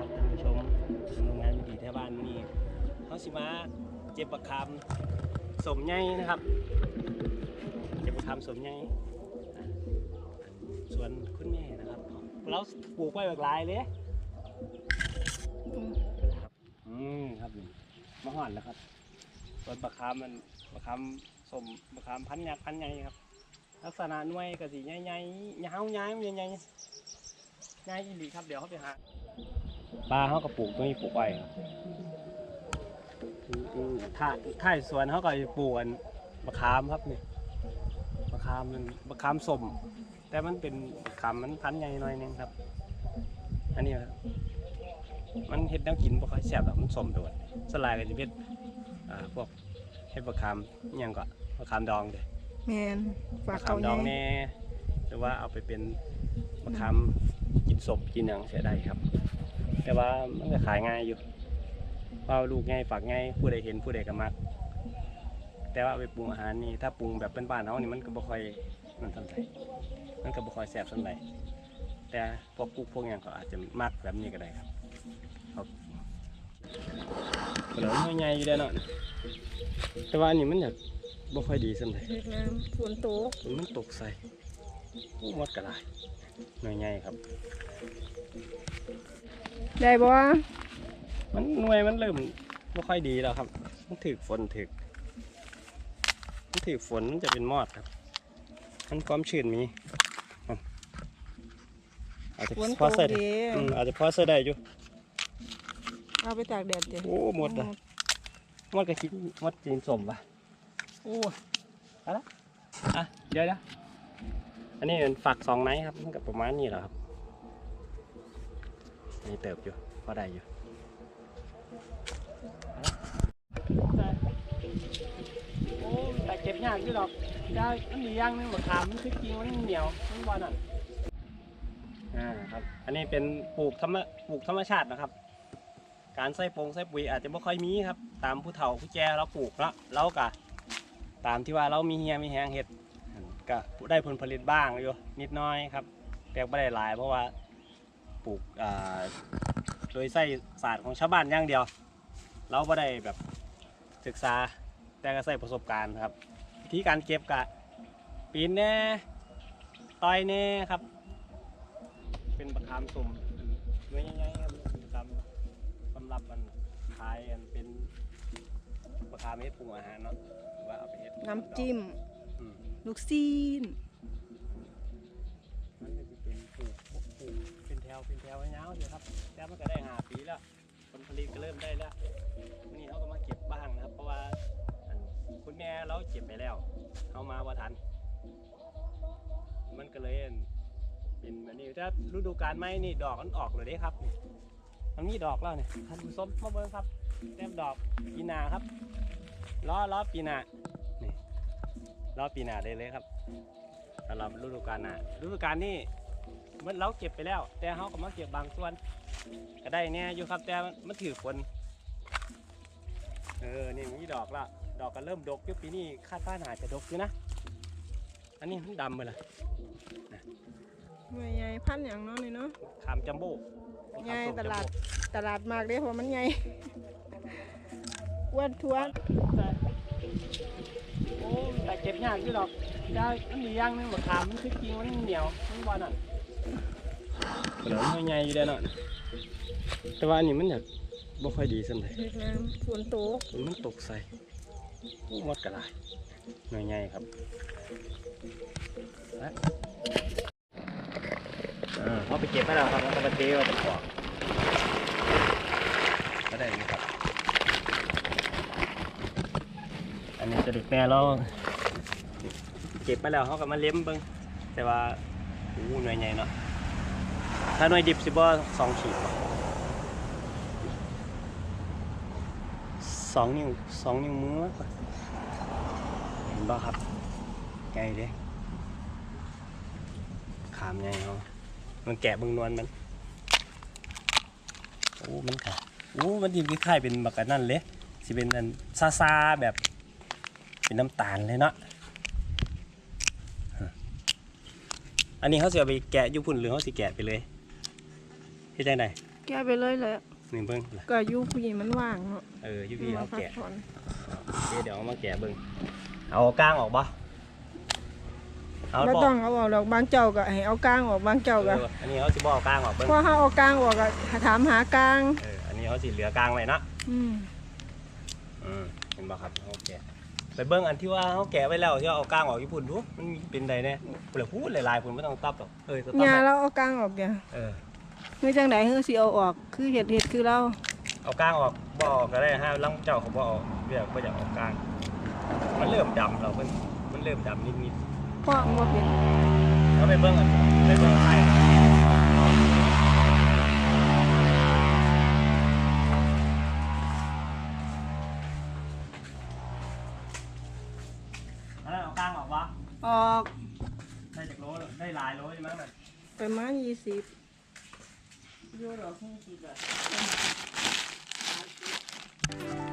ครับท่านผู้ชมโรงงานวิถีแถวบ้านนี่เขาสิมาเจ็บประคำสมใหญ่นะครับ เจ็บประคำสมใหญ่อะส่วนคุณแม่นะครับเราปลูกไว้แบบหลายเลยครับอืมครับนี่มาห่อนแล้วครับส่วนประคำมันประคำสมประคำพันยักษ์พันธุ์ใหญ่ครับ ลักษณะหน่วยก็สิใหญ่ๆยาวๆใหญ่ๆใหญ่ๆง่ายอีหลีครับเดี๋ยวเขาไปหา ปลาเขาก็ปลูกตรงนี้ปลูกไว้ครับอืมๆถ้าถ้าสวนเขาก็จะปลูกกันมะขามครับนี่มะขามมันมะขามสมแต่มันเป็นมะขามมันพันธุ์ใหญ่หน่อยนึงครับ อันนี้ครับมันเห็ดแนวกินบ่ค่อยแซ่บหรอกมันสมโดดสลายก็จะเป็นอ่าพวกเห็ดมะขามอิหยังก็มะขามดองเด้ แมนฝากมะขาขามดองแน่หรือว่าเอาไปเป็นมะขามกินศพกินหยังเสียได้ครับ แต่ว่ามันก็ขายง่ายอยู่เพราะลูกง่ายฝากง่ายผู้ใดเห็นผู้ใดก็มัก แต่ว่าเอาไปปรุงอาหารนี่ถ้าปรุงแบบเป็นบ้านๆเขานี่มันก็บ่ค่อยนั่นเท่าไหร่มันก็บ่ค่อยแซ่บเท่าไหร่แต่พวกกุ๊กพวกหยังก็อาจจะมักแบบนี้ก็ได้ครับครับขนมใหญ่ๆอยู่ได้อเนาะแต่ว่าอันนี้มันแบบบ่ค่อยดีสันใดเฮ็ดน้ำฝนตกมันตกใส่โอ้หมดกระไรหน่วยใหญ่ครับ ได้บ่มันหน่วยมันเริ่มไม่ค่อยดีแล้วครับ มันถือฝนถือมันถือฝนมันจะเป็นมอดครับ มันความชื้นมีอะอาจจะฝนพตอกใส่ได้ดีอืมอาจจะพอใส่ได้อยู่ เอาไปตากแดดเดี๋ยวโอ้หมดเลยมดกระคิดมดจีนสมปะโอ้ไปละอะเดี๋ยวเดี๋ยวอันนี้เป็นฝักสองไนท์ครับมันกับประมาณนี้แหละครับ อันนี่เติบอยู่พอได้อยู่โอ้แต่เก็บยากอยู่ดอกได้มันมีอย่างหนึงมะขามมันคือจริงมันเหนียวมันบอนั่นอ่าครับ อันนี้เป็นปลูกธรรมปลูกธรรมชาตินะครับ การใส่ปงใส่ปุ๋ยอาจจะไม่ค่อยมีครับ ตามผู้เฒ่าผู้แก่เราปลูกแล้วเรากะตามที่ว่าเรามีเฮียมีแหงเห็ดก็ได้ผลผลิตบ้างอยู่นิดหน้อยครับแต่ไม่ได้หลายเพราะว่า ปลูกอ่าโดยใส่ศาสตร์ของชาวบ้านอย่างเดียว เราไม่ได้แบบศึกษาแต่ก็ใส่ประสบการณ์ครับวิธีการเก็บกะปีนแน่ต่อยแน่ครับ เป็นบักคามสุ่มไม่ง่ายๆครับเป็นคำสำหรับมันขายกันเป็นบักคามเฮ็ดปรุงอาหารเนาะหรือว่าเอาไปเฮ็ดน้ำจิ้มอืมลูกซีนมัน เป็นแถวเป็นแถวไว้ยาวเลยครับแต่มันก็ได้หาปีแล้วผลผลิตก็เริ่มได้แล้วนี่เขาก็มาเก็บบ้างนะครับ เพราะว่าคุณแม่เราเก็บไปแล้วเขามาว่าทัน มันก็เลยเป็นแบบนี้ถ้าฤดูกาลไม้นี่ดอกมันออกเลยเด้ครับนี่มันมีดอกแล้วเนี่ยท่านผู้ชมมาเบิ่งครับแต้มดอกปีนาครับล้อล้อปีนานี่ล้อปีนาได้เลยครับสำหรับฤดูกาลหน้าฤดูกาลนี่ มันเราเก็บไปแล้ว แต่เขาก็มาเก็บบางส่วน ก็ได้เนี่ยอยู่ครับแต่มันถือฝนเออนี่มีดอกแล้วดอกก็เริ่มดกอยู่ปีนี้คาดว่าน่าจะดกอยู่นะ อันนี้มันดำไปเลยหน่วยใหญ่พันธุ์อย่างเน้อยนี่เนาะขามจัมโบ้ใหญ่ตลาดตลาดมากเด้เพราะมันใหญ่อ้วนท้วนโอ้แต่เก็บยากอยู่ดอกได้มันมีอย่างหนึงมะขามมันคือจริงมันเหนียวมันบอนั่น ขนมใหญ่ๆอยู่ได้อเนาะแต่ว่าอันนี้มันแบบบ่ค่อยดีสันเลยเฮ็ดน้ำฝนตกมันตกใส่โอ้หมดกระไรหน่วยใหญ่ครับไปอ่าเขาไปเก็บให้เราครับแล้วก็มาเทไว้ตะกอกก็ได้นี่ครับ อันนี้จะดึกแม่เราเก็บไปแล้วเขาก็มาเล้มเบิ้งแต่ว่าโอ้หน่วยใหญ่เนาะถ้าหน่วยดิบสิบ่สองขีดสองนิ้วสองนิ้วมือเห็นบ่ครับใหญ่เด้ขามใหญ่เขามันแกะบึงนวลมันโอ้มันค่ะโอ้มันดิบคล้ายๆเป็นบักกันนั่นเลยสิเป็นอันซาซาแบบเป็นน้ำตาลเลยเนาะ อันนี้เขาสิเอาไปแกะอยุพุ่นหรือเขาสิแกะไปเลยเฮ็ดจังไดแกะไปเลยแหละนี่เบิ้งก็อยู่ผู้หญิงมันว่างเนาะเออยูพีเขาพักแกะผ่อนโอเคเดี๋ยวเอามาแกะเบิ้งเอาก้างออกบ่เอาบ่บ่ต้องเอาออกดอกบางเจ้าก็ให้เอากลางออกบางเจ้าก็เอออันนี้เขาสิบ่เอาก้างออกเบิ้งพอเฮาเอากลางออกก็ถามหากลาง เอออันนี้เขาสิเหลือกลางไว้เนาะอืม อืมเห็นบ่ครับเขาแกะ ไปเบิ้งอันที่ว่าเขาแกะไว้แล้วที่ว่าเอาก้างออกญี่ปุ่นดูมันมีเป็นใดแน่เปลือกพูดหลายๆผมไม่ต้องตับหรอกเออตับยาให้เราเอากลางออกเดี๋ยวเออเฮ้ยจังได๋เฮ้ยสิเอาออกคือเฮ็ดเฮ็ดคือเราเอาก้างออกบ่ออกก็ได้ฮะลังเจ้าเขาบ่ออกเรียกว่าอยากเอาก้าง มันเริ่มดำแล้วมันมันเริ่มดำนิดเพราะบ่เป็นๆแล้วไปเบิ้งอันไปเบิ้งไข่ เอากหรอวะออกได้จากโลได้หลายโลใช่ไหมมันประมาณยี่สิบยูโรที่สิบเลย